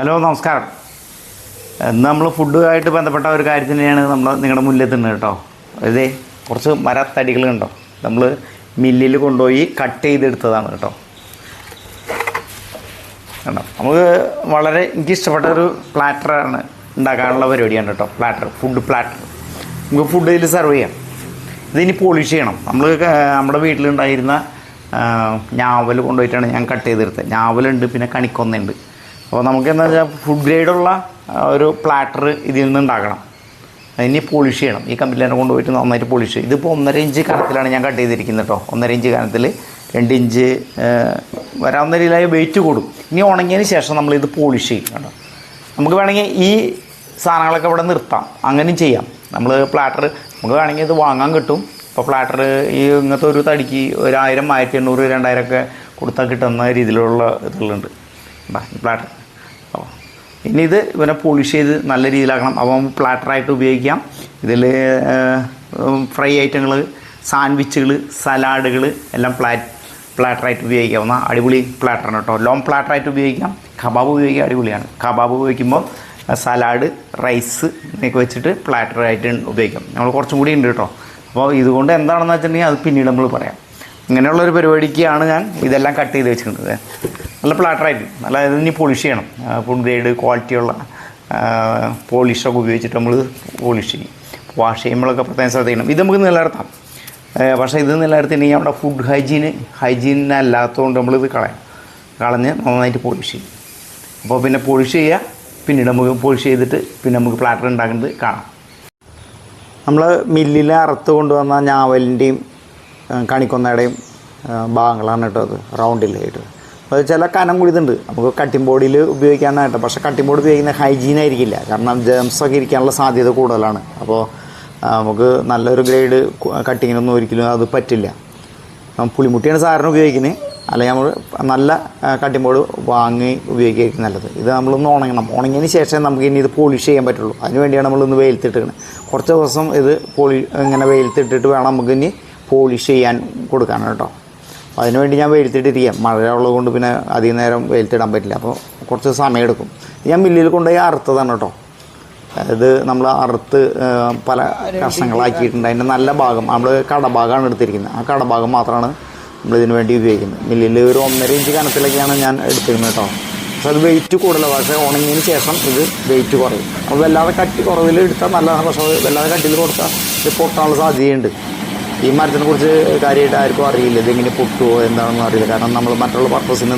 Hello നമസ്കാരം. നമ്മൾ ഫുഡുമായിട്ട് ബന്ധപ്പെട്ട ഒരു കാര്യത്തിനെയാണ് നമ്മൾ നിങ്ങളുടെ മുന്നിലെത്തുന്നത് കേട്ടോ. അതെ കുറച്ച് മരത്തടികൾ കണ്ടോ? നമ്മൾ മില്ലിൽ കൊണ്ടുപോയി കട്ട് ചെയ്തെടുത്തതാണ് കേട്ടോ. കണ്ടോ? നമുക്ക് വളരെ എനിക്ക് ഇഷ്ടപ്പെട്ട ഒരു പ്ലാറ്ററാണ് ഉണ്ടാക്കാനുള്ള പരിപാടിയാണ് കേട്ടോ പ്ലാറ്റർ ഫുഡ് പ്ലാറ്റർ നമുക്ക് ഫുഡ് ഇതിൽ സെർവ് ചെയ്യാം. ഇതിനി പോളിഷ് ചെയ്യണം. നമ്മൾ നമ്മുടെ വീട്ടിലുണ്ടായിരുന്ന ഞാവൽ കൊണ്ടുപോയിട്ടാണ് ഞാൻ കട്ട് ചെയ്തെടുത്തത്. ഞാവലുണ്ട് പിന്നെ കണിക്കൊന്നുണ്ട് അപ്പോൾ നമുക്ക് എന്താ വെച്ചാൽ ഫുഡ് ഗ്രേഡുള്ള ഒരു പ്ലാറ്റർ ഇതിൽ നിന്ന് ഉണ്ടാക്കണം. അതിന് പോളിഷ് ചെയ്യണം. ഈ കമ്പനി തന്നെ കൊണ്ടുപോയിട്ട് നന്നായിട്ട് പോളിഷ് ചെയ്യും ഇതിപ്പോൾ ഒന്നര ഇഞ്ച് കനത്തിലാണ് ഞാൻ കട്ട് ചെയ്തിരിക്കുന്നത് കേട്ടോ ഒന്നര ഇഞ്ച് കനത്തിൽ രണ്ട് ഇഞ്ച് വരാവുന്ന രീതിയിലായി വെയിറ്റ് കൂടും. ഇനി ഉണങ്ങിയതിന് ശേഷം നമ്മൾ ഇത് പോളിഷ് ചെയ്യും കേട്ടോ. നമുക്ക് വേണമെങ്കിൽ ഈ സാധനങ്ങളൊക്കെ ഇവിടെ നിർത്താം. അങ്ങനെയും ചെയ്യാം. നമ്മൾ പ്ലാറ്റർ നമുക്ക് വേണമെങ്കിൽ ഇത് വാങ്ങാൻ കിട്ടും. ഇപ്പോൾ പ്ലാറ്റർ ഈ ഇങ്ങനത്തെ ഒരു തടിക്ക് ഒരു ആയിരം ആയിരത്തി എണ്ണൂറ് രണ്ടായിരം ഒക്കെ കൊടുത്താൽ കിട്ടുന്ന രീതിയിലുള്ള ഇതുകളുണ്ട്. പ്ലാറ്റർ അപ്പോൾ ഇനി ഇത് ഇവനെ പോളിഷ് ചെയ്ത് നല്ല രീതിയിലാക്കണം. അപ്പം പ്ലാറ്ററായിട്ട് ഉപയോഗിക്കാം. ഇതിൽ ഫ്രൈ ഐറ്റങ്ങൾ സാൻഡ്വിച്ചുകൾ സലാഡുകൾ എല്ലാം പ്ലാറ്റ് പ്ലാറ്ററായിട്ട് ഉപയോഗിക്കാവുന്ന അടിപൊളി പ്ലാറ്ററാണ് കേട്ടോ. ലോങ് പ്ലാറ്ററായിട്ട് ഉപയോഗിക്കാം. കബാബ് ഉപയോഗിക്കാം അടിപൊളിയാണ്. കബാബ് ഉപയോഗിക്കുമ്പോൾ സലാഡ് റൈസ് എന്നൊക്കെ വെച്ചിട്ട് പ്ലാറ്ററായിട്ട് ഉപയോഗിക്കാം. നമ്മൾ കുറച്ചും കൂടി ഉണ്ട് കേട്ടോ. അപ്പോൾ ഇതുകൊണ്ട് എന്താണെന്ന് വെച്ചിട്ടുണ്ടെങ്കിൽ അത് പിന്നീട് നമ്മൾ പറയാം. ഇങ്ങനെയുള്ള ഒരു പരിപാടിക്കാണ് ഞാൻ ഇതെല്ലാം കട്ട് ചെയ്ത് വെച്ചിട്ടുണ്ട് നല്ല പ്ലാറ്ററായിട്ട് നല്ല ഇതിന് പോളിഷ് ചെയ്യണം. ഫുൾ ഗ്രേഡ് ക്വാളിറ്റിയുള്ള പോളിഷൊക്കെ ഉപയോഗിച്ചിട്ട് നമ്മൾ പോളിഷ് ചെയ്യും. വാഷ് ചെയ്യുമ്പോഴൊക്കെ പ്രത്യേകം ശ്രദ്ധിക്കണം ഇത് നമുക്ക് നിലനിർത്താം. പക്ഷേ ഇത് നിലനിർത്തിയിട്ടുണ്ടെങ്കിൽ നമ്മുടെ ഫുഡ് ഹൈജീന് ഹൈജീൻ അല്ലാത്തതുകൊണ്ട് നമ്മളിത് കളയാം. കളഞ്ഞ് നന്നായിട്ട് പോളിഷ് ചെയ്യും. അപ്പോൾ പിന്നെ പോളിഷ് ചെയ്യുക പിന്നീട് നമുക്ക് പോളിഷ് ചെയ്തിട്ട് പിന്നെ നമുക്ക് പ്ലാറ്റർ ഉണ്ടാക്കുന്നത് കാണാം. നമ്മൾ മില്ലിൽ അറുത്ത് കൊണ്ടുവന്ന ഞാവലിന്റെയും കണിക്കൊന്നയുടെയും ഭാഗങ്ങളാണ് കേട്ടോ അത്. റൗണ്ടിലായിട്ട് ചില കനം കുഴിതുണ്ട് നമുക്ക് കട്ടിംഗ് ബോർഡിൽ ഉപയോഗിക്കാനായിട്ട് പക്ഷേ കട്ടിംഗ് ബോർഡ് ഉപയോഗിക്കുന്ന ഹൈജീൻ ആയിരിക്കില്ല. കാരണം ജേംസൊക്കെ ഇരിക്കാനുള്ള സാധ്യത കൂടുതലാണ്. അപ്പോൾ നമുക്ക് നല്ലൊരു ഗ്രേഡ് കട്ടിങ്ങിനൊന്നും ഒരിക്കലും അത് പറ്റില്ല. പുളിമുട്ടിയാണ് സാധാരണ ഉപയോഗിക്കുന്നത്. അല്ലെങ്കിൽ നമ്മൾ നല്ല കട്ടിംഗ് ബോർഡ് വാങ്ങി ഉപയോഗിക്കുകയായിരിക്കും നല്ലത്. ഇത് നമ്മളൊന്ന് ഉണങ്ങണം. ഉണങ്ങിയതിന് ശേഷം നമുക്ക് ഇനി ഇത് പോളിഷ് ചെയ്യാൻ പറ്റുള്ളൂ. അതിന് വേണ്ടിയാണ് നമ്മളൊന്ന് വെയിലത്തിട്ടിരിക്കുന്നത് കുറച്ച് ദിവസം ഇത് പോളി ഇങ്ങനെ വെയിലത്തിട്ടിട്ട് വേണം നമുക്ക് ഇനി പോളിഷ് ചെയ്യാൻ കൊടുക്കാൻ കേട്ടോ. അപ്പോൾ അതിന് വേണ്ടി ഞാൻ വെയിലത്തിട്ടിരിക്കാം മഴ ഉള്ളത് കൊണ്ട് പിന്നെ അധികം നേരം വെയിലത്തിടാൻ പറ്റില്ല. അപ്പോൾ കുറച്ച് സമയം എടുക്കും. ഞാൻ മില്ലിൽ കൊണ്ടുപോയി അറുത്തതാണ് കേട്ടോ അതായത് നമ്മൾ അറുത്ത് പല കഷ്ണങ്ങളാക്കിയിട്ടുണ്ട്. അതിന്റെ നല്ല ഭാഗം നമ്മൾ കടഭാഗമാണ് എടുത്തിരിക്കുന്നത്. ആ കടഭാഗം മാത്രമാണ് നമ്മൾ ഇതിന് വേണ്ടി ഉപയോഗിക്കുന്നത്. മില്ലിൽ ഒരു ഒന്നര ഇഞ്ച് കനത്തിലൊക്കെയാണ് ഞാൻ എടുത്തിരുന്നത് കേട്ടോ പക്ഷെ അത് വെയിറ്റ് കൂടുതലാണ് പക്ഷേ ഉണങ്ങിയതിന് ശേഷം ഇത് വെയിറ്റ് കുറയും. അപ്പോൾ വല്ലാതെ കട്ടി കുറവിൽ എടുത്താൽ നല്ലതാണ്. പക്ഷേ വല്ലാതെ കട്ടിയിൽ കൊടുത്താൽ ഇത് പൊട്ടാനുള്ള സാധ്യതയുണ്ട്. ഈ മരത്തിനെ കുറിച്ച് കാര്യമായിട്ട് ആർക്കും അറിയില്ല. ഇതെങ്ങനെ പൊട്ടുമോ എന്താണെന്നും അറിയില്ല. കാരണം നമ്മൾ മറ്റുള്ള പർപ്പസിന്